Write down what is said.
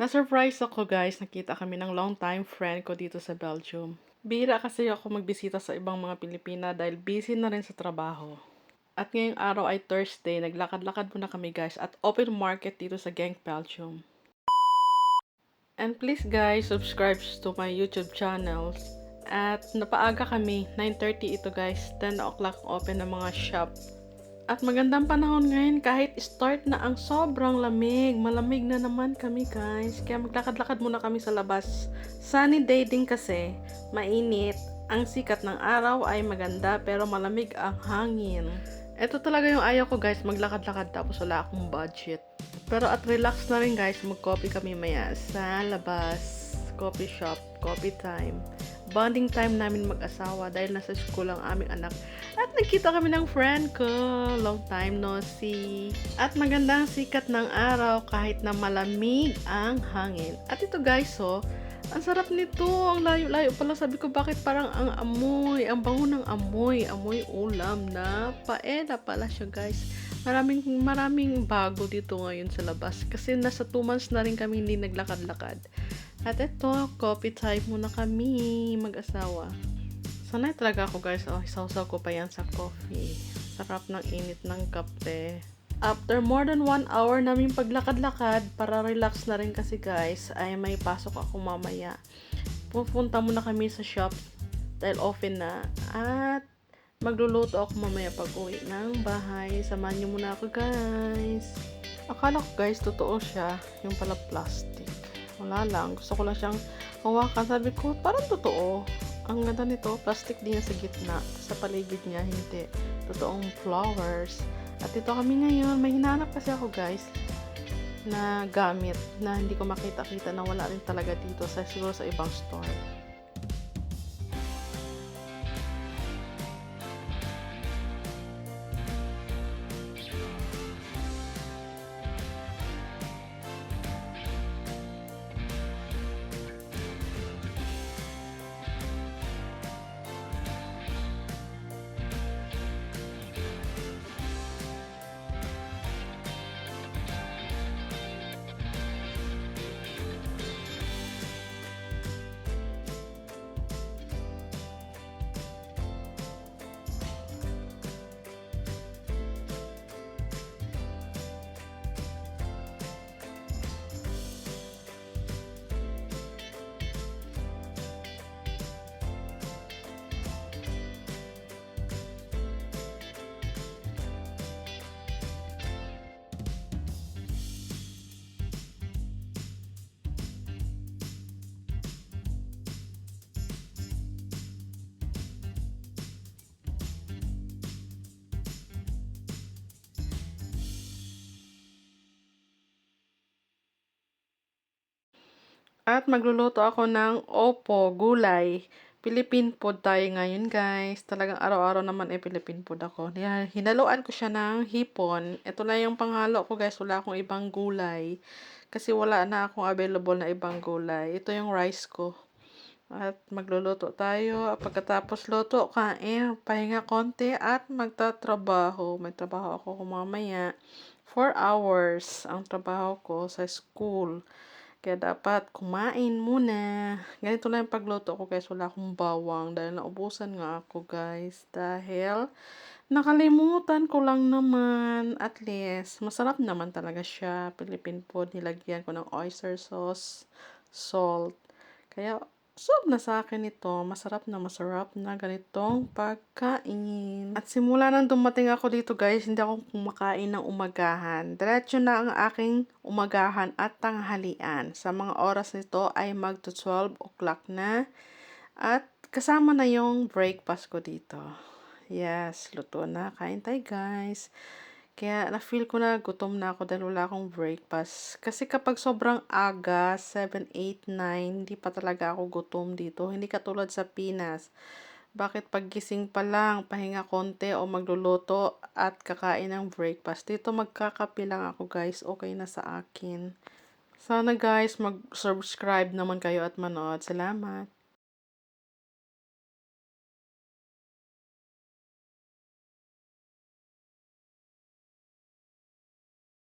Na-surprise ako guys, nakita kami ng long time friend ko dito sa Belgium. Bira kasi ako magbisita sa ibang mga Pilipina dahil busy na rin sa trabaho. At ngayong araw ay Thursday, naglakad-lakad muna kami guys at open market dito sa Genk, Belgium. And please guys, subscribe to my YouTube channel. At napaaga kami, 9.30 ito guys, 10 o'clock open ng mga shop. At magandang panahon ngayon kahit start na ang sobrang lamig. Malamig na naman kami guys. Kaya maglakad-lakad muna kami sa labas. Sunny day din kasi. Mainit. Ang sikat ng araw ay maganda pero malamig ang hangin. Ito talaga yung ayaw ko guys, maglakad-lakad tapos wala akong budget. Pero at relax na rin guys, mag-coffee kami maya sa labas. Coffee shop, coffee time. Bonding time namin mag-asawa dahil nasa school ang aming anak. At nagkita kami ng friend ko. Long time no see. At magandang sikat ng araw kahit na malamig ang hangin. At ito guys, oh, ang sarap nito. Ang layo-layo pala. Sabi ko, bakit parang ang amoy, ang bango ng amoy, amoy ulam na paela pala siya guys. Maraming, maraming bago dito ngayon sa labas. Kasi nasa 2 months na rin kami hindi naglakad-lakad. At ito, coffee time muna kami, mag-asawa. Sanay talaga ako guys, oh, isawsaw ko pa yan sa coffee. Sarap ng init ng kape. After more than one hour namin paglakad-lakad, para relax na rin kasi guys, ay may pasok ako mamaya. Pupunta muna kami sa shop dahil open na. At magluluto ako mamaya pag uwi ng bahay. Samahan niyo muna ako guys. Akala ko guys, totoo siya. Yung pala plastic. Wala lang. Gusto ko lang siyang hawakan. Sabi ko, parang totoo. Ang ganda nito, plastic din niya sa gitna. Sa paligid niya, hindi. Totoong flowers. At ito kami ngayon. May hinahanap kasi ako guys na gamit na hindi ko makita-kita na wala rin talaga dito sa siguro sa ibang store. At magluluto ako ng opo, gulay. Philippine food tayo ngayon guys. Talagang araw-araw naman eh Philippine food ako. Hinaluan ko siya ng hipon. Ito na yung panghalo ko guys. Wala akong ibang gulay. Kasi wala na akong available na ibang gulay. Ito yung rice ko. At magluluto tayo. Pagkatapos luto, kain, pahinga konti at magtatrabaho. May trabaho ako mamaya. 4 hours ang trabaho ko sa school. Kaya dapat kumain muna. Ganito lang yung pagluto ko guys. Wala akong bawang dahil naubusan nga ako guys. Dahil nakalimutan ko lang naman. At least, masarap naman talaga siya. Philippine food. Nilagyan ko ng oyster sauce, salt. Kaya Sob na sa akin ito, masarap na masarap na ganitong pagkain. At simula nang dumating ako dito guys, hindi ako kumakain ng umagahan. Diretso na ang aking umagahan at tanghalian. Sa mga oras nito ay mag 12 o'clock na. At kasama na yung breakfast ko dito. Yes, luto na. Kain tayo guys. Kaya na-feel ko na gutom na ako dahil wala akong breakfast. Kasi kapag sobrang aga, 7, 8, 9, hindi pa talaga ako gutom dito. Hindi katulad sa Pinas. Bakit paggising pa lang, pahinga konti o magluluto at kakain ng breakfast. Dito magkakape lang ako guys. Okay na sa akin. Sana guys, mag-subscribe naman kayo at manood. Salamat.